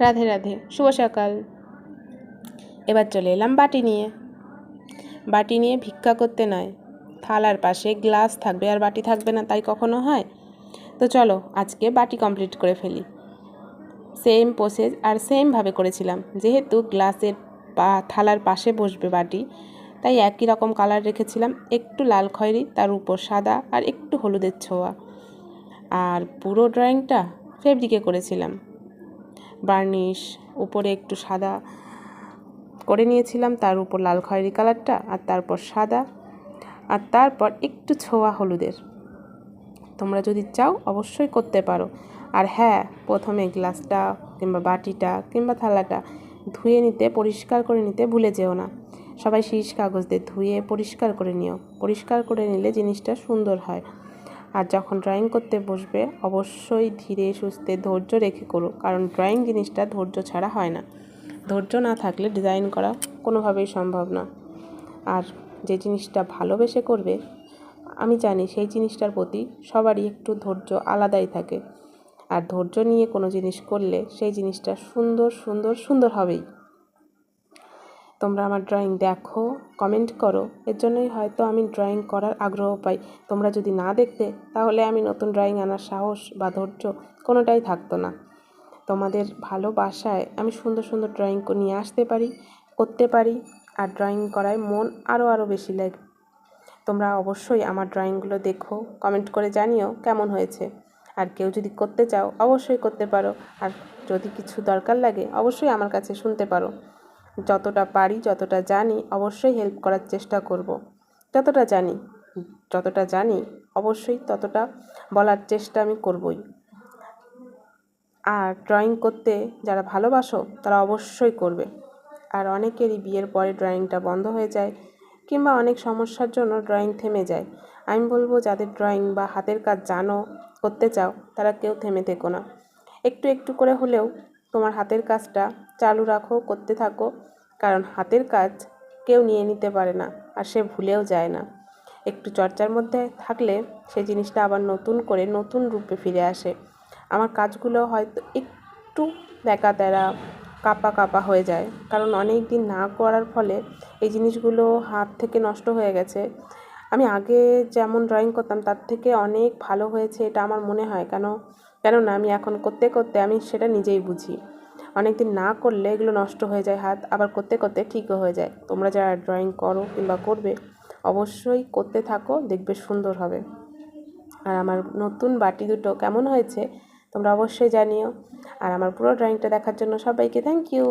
রাধে রাধে, শুভ সকাল। এবার চলে এলাম বাটি নিয়ে। বাটি নিয়ে ভিক্ষা করতে নয়, থালার পাশে গ্লাস থাকবে আর বাটি থাকবে না, তাই কখনো হয়? তো চলো, আজকে বাটি কমপ্লিট করে ফেলি। সেম প্রসেস আর সেমভাবে করেছিলাম, যেহেতু গ্লাসের পা, থালার পাশে বসবে বাটি, তাই একই রকম কালার রেখেছিলাম, একটু লাল খয়েরি, তার উপর সাদা আর একটু হলুদের ছোঁয়া। আর পুরো ড্রয়িংটা ফেব্রিকে করেছিলাম। বার্নিশ, উপরে একটু সাদা করে নিয়েছিলাম, তার উপর লাল খয়েরি কালারটা, আর তারপর সাদা, আর তারপর একটু ছোঁয়া হলুদের। তোমরা যদি চাও, অবশ্যই করতে পারো। আর হ্যাঁ প্রথমে গ্লাসটা কিংবা বাটিটা কিংবা থালাটা ধুয়ে নিতে, পরিষ্কার করে নিতে ভুলে যেও না। সবাই শীষ কাগজ দিয়ে ধুয়ে পরিষ্কার করে নিও। পরিষ্কার করে নিলে জিনিসটা সুন্দর হয়। আর যখন ড্রয়িং করতে বসবে, অবশ্যই ধীরে সুস্থে ধৈর্য রেখে করো, কারণ ড্রয়িং জিনিসটা ধৈর্য ছাড়া হয় না। ধৈর্য না থাকলে ডিজাইন করা কোনোভাবেই সম্ভব না। আর যে জিনিসটা ভালোবেসে করবে, আমি জানি সেই জিনিসটার প্রতি সবারই একটু ধৈর্য আলাদাই থাকে। আর ধৈর্য নিয়ে কোনো জিনিস করলে সেই জিনিসটা সুন্দর সুন্দর সুন্দর হবেই। তোমরা আমার ড্রয়িং দেখো কমেন্ট করো। এর জন্যই হয়তো আমি ড্রয়িং করার আগ্রহ পাই। তোমরা যদি না দেখতে, তাহলে আমি নতুন ড্রয়িং আনার সাহস বা ধৈর্য কোনোটাই থাকতো না। তোমাদের ভালোবাসায় আমি সুন্দর সুন্দর ড্রয়িং নিয়ে আসতে পারি, করতে পারি, আর ড্রয়িং করায় মন আরও আরও বেশি লাগে তোমরা অবশ্যই আমার ড্রয়িংগুলো দেখো কমেন্ট করে জানিও কেমন হয়েছে। আর কেউ যদি করতে চাও, অবশ্যই করতে পারো। আর যদি কিছু দরকার লাগে, অবশ্যই আমার কাছে শুনতে পারো। যতটা পারি, যতটা জানি, অবশ্যই হেল্প করার চেষ্টা করব। যতটা জানি যতটা জানি, অবশ্যই ততটা বলার চেষ্টা আমি করবই। আর ড্রয়িং করতে যারা ভালোবাসো, তারা অবশ্যই করবে। আর অনেকেরই বিয়ের পরে ড্রয়িংটা বন্ধ হয়ে যায়, কিংবা অনেক সমস্যার জন্য ড্রয়িং থেমে যায়। আমি বলব, যাদের ড্রয়িং বা হাতের কাজ জানো, করতে চাও, তারা কেউ থেমে থেকো না। একটু একটু করে হলেও তোমার হাতের কাজটা চালু রাখো, করতে থাকো। কারণ হাতের কাজ কেউ নিয়ে নিতে পারে না আর সে ভুলেও যায় না। একটু চর্চার মধ্যে থাকলে সে জিনিসটা আবার নতুন করে নতুন রূপে ফিরে আসে। আমার কাজগুলো হয়তো একটু দেখা তেরা কাপা কাপা হয়ে যায়। কারণ অনেক দিন না করার ফলে এই জিনিসগুলো হাত থেকে নষ্ট হয়ে গেছে। আমি আগে যেমন ড্রয়িং করতাম, তার থেকে অনেক ভালো হয়েছে এটা আমার মনে হয়। কেন? কেননা আমি এখন করতে করতে আমি সেটা নিজেই বুঝি। অনেক দিন না করলে এগুলো নষ্ট হয়ে যায় হাত, আবার করতে করতে ঠিকও হয়ে যায়। তোমরা যারা ড্রয়িং করো কিংবা করবে, অবশ্যই করতে থাকো, দেখবে সুন্দর হবে। আর আমার নতুন বাটি দুটো কেমন হয়েছে, তোমরা অবশ্যই জানিও। আর আমার পুরো ড্রয়িংটা দেখার জন্য সবাইকে থ্যাংক ইউ